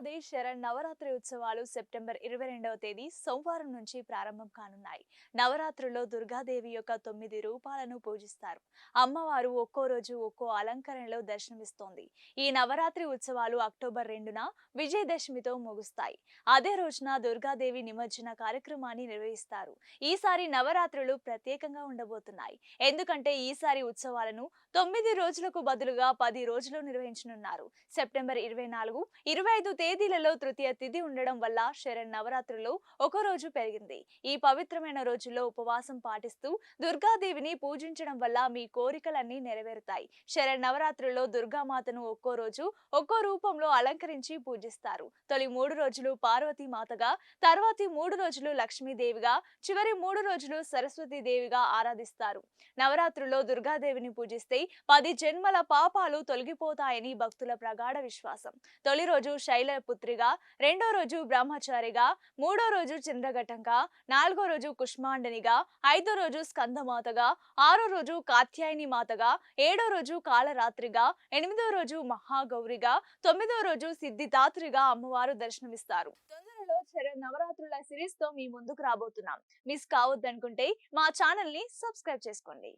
ఏడాది శరణ్ నవరాత్రి ఉత్సవాలు సెప్టెంబర్ ఇరవై రెండవ తేదీ సోమవారం నుంచి ప్రారంభం కానున్నాయి. నవరాత్రుల్లో దుర్గాదేవి యొక్క తొమ్మిది రూపాలను పూజిస్తారు. అమ్మవారు ఒక్కో రోజు ఒక్కో అలంకరణలో దర్శనమిస్తోంది. ఈ నవరాత్రి ఉత్సవాలు అక్టోబర్ రెండున విజయదశమితో ముగుస్తాయి. అదే రోజున దుర్గాదేవి నిమజ్జన కార్యక్రమాన్ని నిర్వహిస్తారు. ఈసారి నవరాత్రులు ప్రత్యేకంగా ఉండబోతున్నాయి. ఎందుకంటే ఈసారి ఉత్సవాలను తొమ్మిది రోజులకు బదులుగా పది రోజులు నిర్వహించనున్నారు. సెప్టెంబర్ ఇరవై నాలుగు ఇరవై ఐదు తేదీ తేదీలలో తృతీయ తిథి ఉండడం వల్ల శరణ్ నవరాత్రులు ఒక రోజు పెరిగింది. ఈ పవిత్రమైన రోజుల్లో ఉపవాసం పాటిస్తూ దుర్గాదేవిని పూజించడం వల్ల మీ కోరికలన్నీ నెరవేరుతాయి. శరణ్ నవరాత్రుల్లో దుర్గామాతను ఒక్కో రోజు ఒక్కో రూపంలో అలంకరించి పూజిస్తారు. తొలి మూడు రోజులు పార్వతీ మాతగా తర్వాతి మూడు రోజులు లక్ష్మీదేవిగా చివరి మూడు రోజులు సరస్వతీ దేవిగా ఆరాధిస్తారు. నవరాత్రుల్లో దుర్గాదేవిని పూజిస్తే పది జన్మల పాపాలు తొలగిపోతాయని భక్తుల ప్రగాఢ విశ్వాసం. తొలి రోజు శైల పుత్రిగా రెండో రోజు బ్రహ్మచారిగా మూడో రోజు చంద్రఘటంగా నాలుగో రోజు కుష్మాండనిగా ఐదో రోజు స్కందమాతగా ఆరో రోజు కాత్యాయని మాతగా ఏడో రోజు కాలరాత్రిగా ఎనిమిదో రోజు మహాగౌరిగా తొమ్మిదో రోజు సిద్ధిదాత్రిగా అమ్మవారు దర్శనమిస్తారు. తొందరలో చర నవరాత్రుల సిరీస్తో మీ ముందుకు రాబోతున్నాం. మిస్ కావద్దనుకుంటే మా ఛానల్ని సబ్స్క్రైబ్ చేసుకోండి.